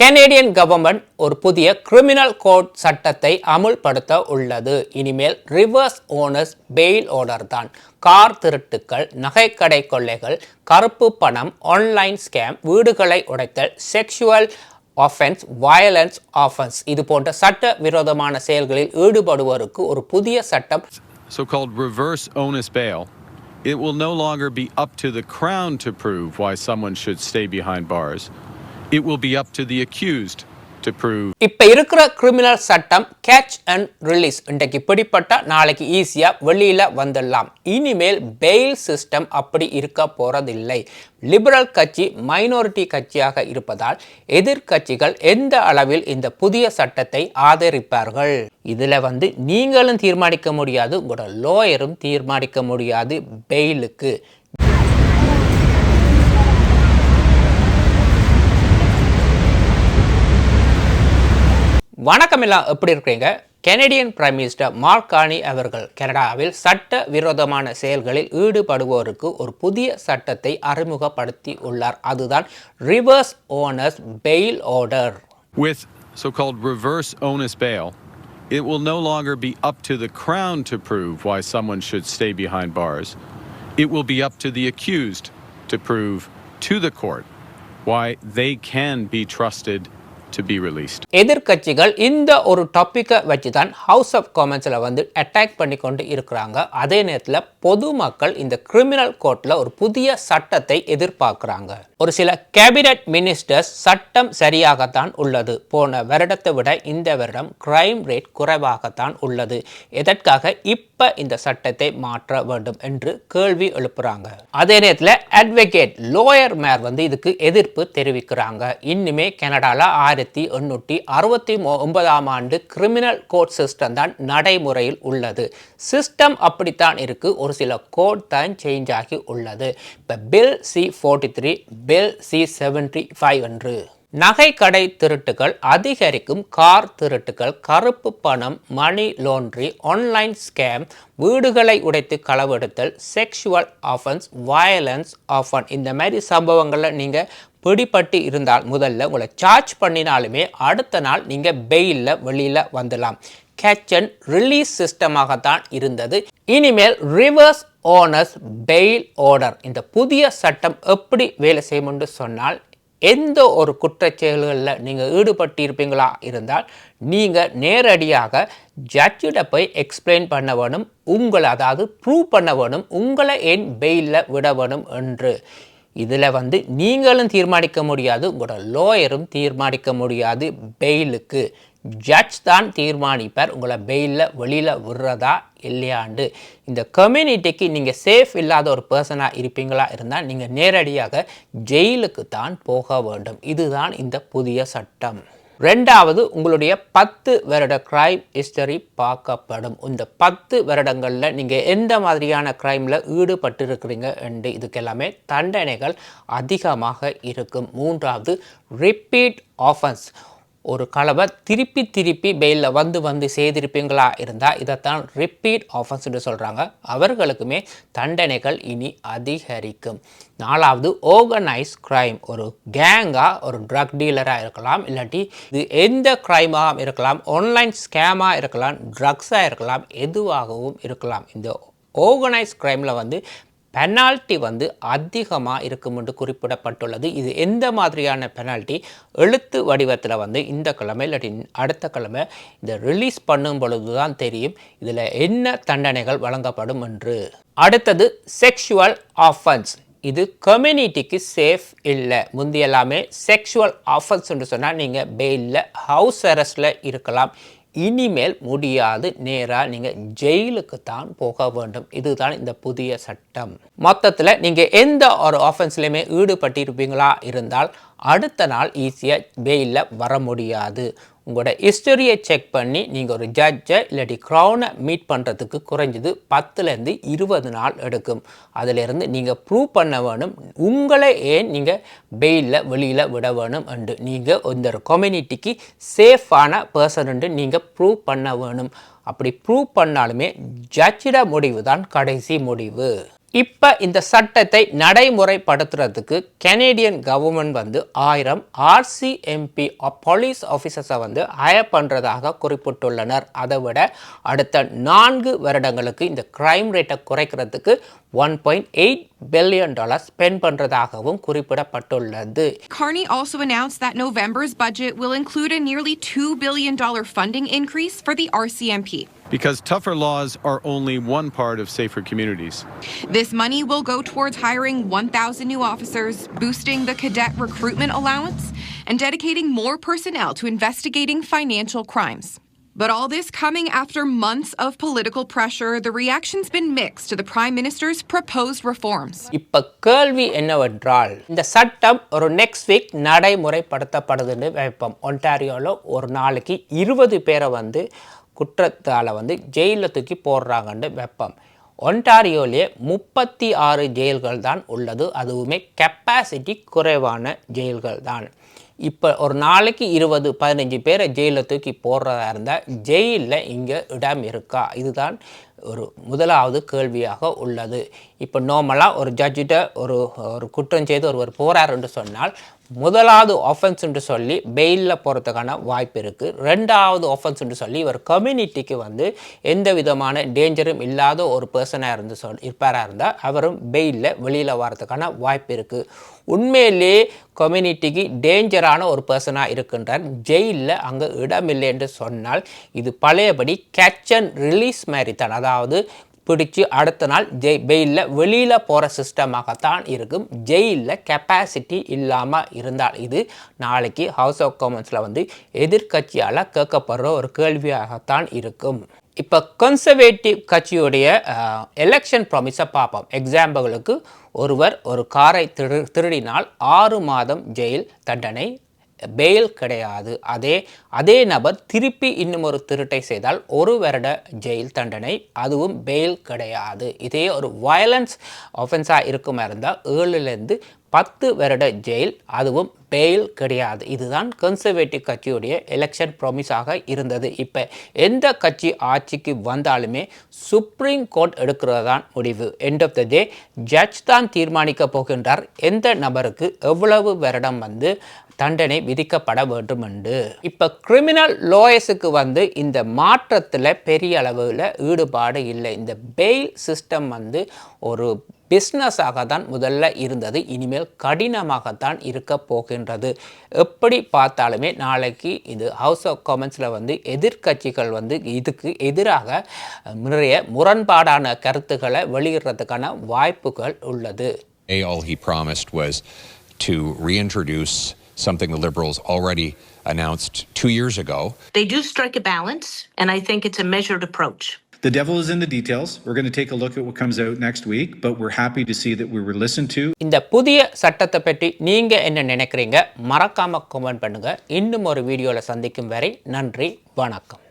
Canadian government ஒரு புதிய criminal code சட்டத்தை அமுல்படுத்த உள்ளது. இனிமேல் ரிவர்ஸ் ஓனர்ஸ் பெயில் ஓனர் தான். கார் திருட்டுக்கள் நகைக்கடை கொள்ளைகள் கருப்பு பணம் ஆன்லைன் ஸ்கேம் வீடுகளை உடைத்தல் செக்ஷுவல் ஆஃபென்ஸ் வயலன்ஸ் ஆஃபென்ஸ் இது போன்ற சட்ட விரோதமான செயல்களில் ஈடுபடுவோருக்கு ஒரு புதிய சட்டம். So called reverse onus bail, it will no longer be up to the Crown to prove why someone should stay behind bars. It will be up to the accused to prove. இப்ப இருக்கிற criminal சட்டம் catch and release இன்றைக்கு பிடிப்பட்டா நாளைக்கு ஈஸியா வெளியில வந்துடலாம். இனிமேல் fail system அப்படி இருக்க போறதில்லை. லிபரல் கட்சி மைனாரிட்டி கட்சியாக இருப்பதால் எதிர்க்கட்சிகள் எந்த அளவில் இந்த புதிய சட்டத்தை ஆதரிப்பார்கள்? இதில் வந்து நீங்களும் தீர்மானிக்க முடியாது உங்களோட லோயரும் தீர்மானிக்க முடியாது பெயிலுக்கு வணக்கம் எல்லாம் எப்படி இருக்கிறீங்க Canadian prime minister Mark Carney அவர்கள் கனடாவில் சட்ட விரோதமான செயல்களில் ஈடுபடுவோருக்கு ஒரு புதிய சட்டத்தை அறிமுகப்படுத்தி உள்ளார் அதுதான் reverse owners bail order with so called reverse onus bail, it will no longer be up to the Crown to prove why someone should stay behind bars. It will be up to the accused to prove to the court why they can be trusted to be released. எதிர்க்கட்சிகள் இந்த ஒரு டாப்பிக்கை வச்சு தான் house of காமன்ஸில் வந்து attack பண்ணி கொண்டு இருக்கிறாங்க. அதே நேரத்தில் பொதுமக்கள் இந்த கிரிமினல் கோர்ட்டில் ஒரு புதிய சட்டத்தை எதிர்பார்க்குறாங்க. ஒரு சில கேபினட் மினிஸ்டர்ஸ் சட்டம் சரியாகத்தான் உள்ளது. போன வருடத்தை விட இந்த வருடம் கிரைம் ரேட் குறைவாகத்தான் உள்ளது. எதற்காக இப்போ இந்த சட்டத்தை மாற்ற வேண்டும் என்று கேள்வி எழுப்புறாங்க. அதே நேரத்தில் அட்வொகேட் லோயர் மேர் வந்து இதுக்கு எதிர்ப்பு தெரிவிக்கிறாங்க. இன்னுமே கனடாவில் ஆயிரத்தி எண்ணூற்றி அறுபத்தி ஒன்பதாம் ஆண்டு கிரிமினல் கோட் சிஸ்டம் தான் நடைமுறையில் உள்ளது. சிஸ்டம் அப்படித்தான் இருக்கு. ஒரு சில கோட் தான் சேஞ்ச் ஆகி உள்ளது. இப்போ bill C forty three bill C seventy five என்று நகைக்கடை திருட்டுகள் அதிகரிக்கும். கார் திருட்டுகள் கருப்பு பணம் மணி லோன்றி ஆன்லைன் ஸ்கேம் வீடுகளை உடைத்து களவெடுத்தல் செக்ஷுவல் ஆஃபன்ஸ் வயலன்ஸ் ஆஃபன் இந்த மாதிரி சம்பவங்களில் நீங்கள் பிடிப்பட்டு இருந்தால் முதல்ல உங்களை சார்ஜ் பண்ணினாலுமே அடுத்த நாள் நீங்கள் பெயிலில் வெளியில் வந்துடலாம். கேட்ச் அண்ட் ரிலீஸ் சிஸ்டமாகத்தான் இருந்தது. இனிமேல் ரிவர்ஸ் ஓனர்ஸ் பெயில் ஆர்டர் இந்த புதிய சட்டம் எப்படி வேலை செய்யும்னு சொன்னால் எந்த ஒரு குற்றச்செயல்களில் செயல்களில் நீங்கள் ஈடுபட்டிருப்பீங்களா இருந்தால் நீங்கள் நேரடியாக ஜட்ஜிட போய் எக்ஸ்பிளைன் பண்ண வேணும் உங்களை அதாவது ப்ரூவ் பண்ண வேணும் உங்களை ஏன் பெயிலில் விட வேணும் என்று. இதில் வந்து நீங்களும் தீர்மானிக்க முடியாது உங்களோட லோயரும் தீர்மானிக்க முடியாது. பெயிலுக்கு ஜட்ஜ் தான் தீர்மானிப்பார். உங்களை பெயிலில் வெளியில் விடுறதா இல்லையாண்டு. இந்த கம்யூனிட்டிக்கு நீங்கள் சேஃப் இல்லாத ஒரு பர்சனாக இருப்பீங்களா இருந்தால் நீங்கள் நேரடியாக ஜெயிலுக்கு தான் போக வேண்டும். இதுதான் இந்த புதிய சட்டம். ரெண்டாவது உங்களுடைய பத்து வருட கிரைம் ஹிஸ்டரி பார்க்கப்படும். இந்த பத்து வருடங்களில் நீங்கள் எந்த மாதிரியான கிரைமில் ஈடுபட்டிருக்கிறீங்க என்று இதுக்கெல்லாமே தண்டனைகள் அதிகமாக இருக்கும். மூன்றாவது ரிப்பீட் ஆஃபன்ஸ் ஒரு கலவை திருப்பி திருப்பி பெயிலில் வந்து வந்து செய்திருப்பீங்களா இருந்தால் இதைத்தான் ரிப்பீட் ஆஃபன்ஸ்னு சொல்கிறாங்க அவர்களுக்குமே தண்டனைகள் இனி அதிகரிக்கும். நாலாவது ஓர்கனைஸ் கிரைம் ஒரு கேங்காக ஒரு ட்ரக் டீலராக இருக்கலாம் இல்லாட்டி இது எந்த க்ரைமாக இருக்கலாம் ஆன்லைன் ஸ்கேமாக இருக்கலாம் ட்ரக்ஸாக இருக்கலாம் எதுவாகவும் இருக்கலாம். இந்த ஓர்கனைஸ் க்ரைமில் வந்து பெனால்ட்டி வந்து அதிகமாக இருக்கும் என்று குறிப்பிடப்பட்டுள்ளது. இது எந்த மாதிரியான பெனால்ட்டி எழுத்து வடிவத்தில் வந்து இந்த கிழமை இல்லாட்டி அடுத்த கிழமை இதை ரிலீஸ் பண்ணும் பொழுது தான் தெரியும். இதில் என்ன தண்டனைகள் வழங்கப்படும் என்று. அடுத்தது செக்ஷுவல் ஆஃபன்ஸ் இது கம்யூனிட்டிக்கு சேஃப் இல்லை. முந்தி எல்லாமே செக்ஷுவல் ஆஃபன்ஸ் என்று சொன்னால் நீங்கள் பெயிலில் ஹவுஸ் அரெஸ்டில் இருக்கலாம். இனிமேல் முடியாது. நேராக நீங்கள் ஜெயிலுக்கு தான் போக வேண்டும். இதுதான் இந்த புதிய சட்டம். மொத்தத்தில் நீங்கள் எந்த ஒரு ஆஃபென்ஸ்லையுமே ஈடுபட்டிருப்பீங்களா? இருந்தால் அடுத்த நாள் ஈஸியாக பெயிலில் வர முடியாது. உங்களோட ஹிஸ்டரியை செக் பண்ணி நீங்கள் ஒரு ஜட்ஜை இல்லாட்டி க்ரௌனை மீட் பண்ணுறதுக்கு குறைஞ்சது பத்துலேருந்து இருபது நாள் எடுக்கும். அதிலிருந்து நீங்கள் ப்ரூவ் பண்ண வேணும். உங்களை ஏன் நீங்கள் பெயிலில் வெளியில் விட வேணும் அண்டு நீங்கள் இந்த கம்யூனிட்டிக்கு சேஃபான பர்சன் நீங்கள் ப்ரூவ் பண்ண வேணும். அப்படி ப்ரூவ் பண்ணாலுமே ஜட்ஜிட முடிவு தான் கடைசி முடிவு. இப்போ இந்த சட்டத்தை நடைமுறைப்படுத்துறதுக்கு கெனேடியன் கவர்மெண்ட் வந்து ஆயிரம் ஆர்சிஎம்பி போலீஸ் ஆஃபீஸர்ஸை வந்து ஹயர் பண்ணுறதாக குறிப்பிட்டுள்ளனர். அதை விட அடுத்த நான்கு வருடங்களுக்கு இந்த கிரைம் ரேட்டை குறைக்கிறதுக்கு One point eight billion dollar spend பண்ணுறதாகவும் குறிப்பிடப்பட்டுள்ளது Carney also announced that November's budget will include a nearly $2 billion funding increase for the RCMP. Because tougher laws are only one part of safer communities. This money will go towards hiring 1,000 new officers, boosting the cadet recruitment allowance, and dedicating more personnel to investigating financial crimes. But all this coming after months of political pressure, the reaction's been mixed to the Prime Minister's proposed reforms. இப்ப கேள்வி என்னவென்றால் இந்த சட்டம் ஒரு next week நடைமுறைப்படுத்தப்படுதுன்னு வைப்போம் ஒன்டாரியோவில் ஒரு நாளைக்கு இருபது பேரை வந்து குற்றத்தால் வந்து ஜெயிலில் தூக்கி போடுறாங்கன்னு வைப்போம் ஒன்டாரியோலே முப்பத்தி ஆறு ஜெயில்கள் தான் உள்ளது. அதுவுமே கெப்பாசிட்டி குறைவான ஜெயில்கள் தான் இப்போ ஒரு நாளைக்கு இருபது பதினஞ்சு பேரை ஜெயிலில் தூக்கி போடுறதா இருந்தால் ஜெயிலில் இங்கே இடம் இருக்கா? இதுதான் ஒரு முதலாவது கேள்வியாக உள்ளது. இப்போ நார்மலாக ஒரு ஜட்ஜிட்ட ஒரு ஒரு குற்றம் செய்து ஒருவர் போகிறார் என்று சொன்னால் முதலாவது ஒஃபென்ஸ் என்று சொல்லி பெயிலில் போகிறதுக்கான வாய்ப்பு இருக்குது ரெண்டாவது ஒஃபென்ஸ் என்று சொல்லி இவர் கம்யூனிட்டிக்கு வந்து எந்த விதமான டேஞ்சரும் இல்லாத ஒரு பர்சனாக இருந்து சொல் இருப்பாராக இருந்தால் அவரும் பெயிலில் வெளியில் வரதுக்கான வாய்ப்பு இருக்குது உண்மையிலே கம்யூனிட்டிக்கு டேஞ்சரான ஒரு பர்சனாக இருக்கின்றார். ஜெயிலில் அங்கே இடமில்லை என்று சொன்னால் இது பழையபடி கேட்ச் அண்ட் ரிலீஸ் மாதிரி தான். அதாவது பிடிச்சி அடுத்த நாள் ஜெய் பெயிலில் வெளியில் போகிற சிஸ்டமாகத்தான் இருக்கும். ஜெயிலில் கெப்பாசிட்டி இல்லாமல் இருந்தால் இது நாளைக்கு ஹவுஸ் ஆஃப் காமன்ஸில் வந்து எதிர்க்கட்சியால் கேட்கப்படுற ஒரு கேள்வியாகத்தான் இருக்கும். இப்போ கன்சர்வேட்டிவ் கட்சியுடைய எலெக்ஷன் ப்ராமிஸை பார்ப்போம். எக்ஸாம்பிளுக்கு ஒருவர் ஒரு காரை திரு திருடினால் ஆறு மாதம் ஜெயில் தண்டனை பெயில் கிடையாது. அதே அதே நபர் திருப்பி இன்னும் ஒரு திருட்டை செய்தால் ஒரு வருட ஜெயில் தண்டனை அதுவும் பெயில் கிடையாது. இதே ஒரு வயலன்ஸ் ஒஃபென்ஸாக இருக்குமா இருந்தால் ஏழுலேருந்து பத்து வருட ஜெயில் அதுவும் பெயில் கிடையாது. இதுதான் கன்சர்வேட்டிவ் கட்சியுடைய எலெக்ஷன் ப்ராமிஸாக இருந்தது. இப்போ எந்த கட்சி ஆட்சிக்கு வந்தாலுமே சுப்ரீம் கோர்ட் எடுக்கிறது தான் முடிவு. End of the day judge தான் தீர்மானிக்க போகின்றார். எந்த நபருக்கு எவ்வளவு வருடம் வந்து தண்டனை விதிக்கப்பட வேண்டும் என்று. இப்போ கிரிமினல் லோயர்ஸுக்கு வந்து இந்த மாற்றத்தில் பெரிய அளவில் ஈடுபாடு இல்லை. இந்த பெயில் சிஸ்டம் வந்து ஒரு பிஸ்னஸாக தான் முதல்ல இருந்தது இனிமேல் கடினமாகத்தான் இருக்க போகின்றது எப்படி பார்த்தாலுமே நாளைக்கு இது ஹவுஸ் ஆஃப் காமன்ஸில் வந்து எதிர்க்கட்சிகள் வந்து இதுக்கு எதிராக நிறைய முரண்பாடான கருத்துக்களை வெளியிடுறதுக்கான வாய்ப்புகள் உள்ளது A, all he promised was to reintroduce something the Liberals already announced two years ago. They do strike a balance, and I think it's a measured approach. The devil is in the details. We're going to take a look at what comes out next week, but we're happy to see that we were listened to. இந்த புதிய சட்டத்தை பற்றி நீங்க என்ன நினைக்கிறீங்க மறக்காம comment பண்ணுங்க இன்னும் ஒரு வீடியோல சந்திக்கும் வரை நன்றி வணக்கம்